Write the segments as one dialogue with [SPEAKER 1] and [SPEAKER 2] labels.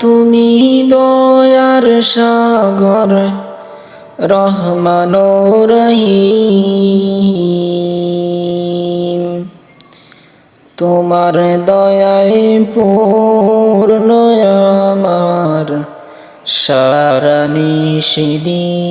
[SPEAKER 1] তুমি দয়ার সাগর রহমান রহিম। তোমার দয়ায় পূর্ণ আমার সারা নিষিদিন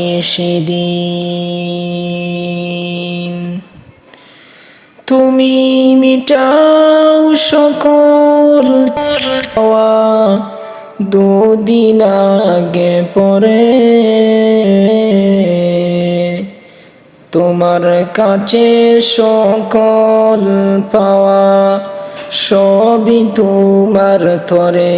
[SPEAKER 1] নিষিদিন তুমি মিটাও সকল দুদিন আগে পরে। তোমার কাছে সকল পাওয়া সবই তোমার তরে।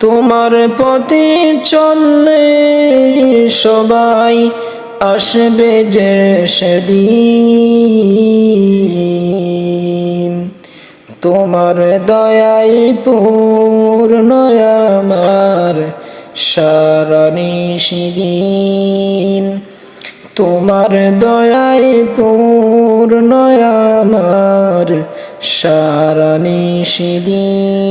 [SPEAKER 1] তোমার পথে চললে সবাই আসবে যে সেদিন। তোমার দয়াই পূর্ণ আমার সারা নিষিদিন তোমার দয়াই পূর্ণ আমার সারা নিষিদিন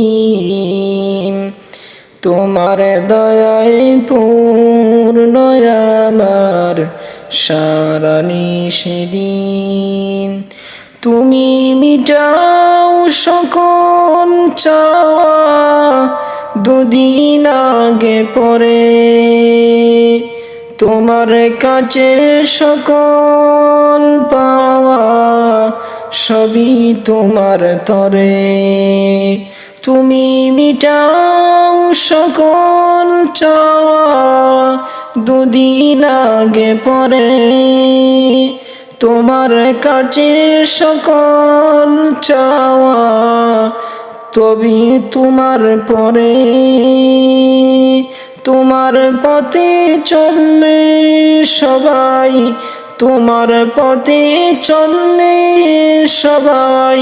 [SPEAKER 1] তোমার দয়ায় পূর্ণ আমার সারা নিষেদিন। তুমি মিটাও সকল চাওয়া দুদিন আগে পরে। তোমার কাছে সকল পাওয়া সবই তোমার তরে। তুমি মিটাও সকল চাওয়া দুদিন আগে পরে। তোমার কাছে সকল চাওয়া তবে তোমার পরে। তোমার পথে চললে সবাই, তোমার পথে চললে সবাই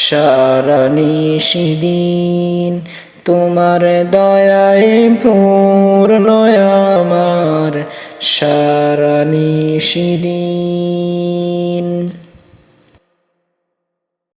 [SPEAKER 1] সারা নিষিদিন তোমার দয়ায় পূর্ণ আমার সারা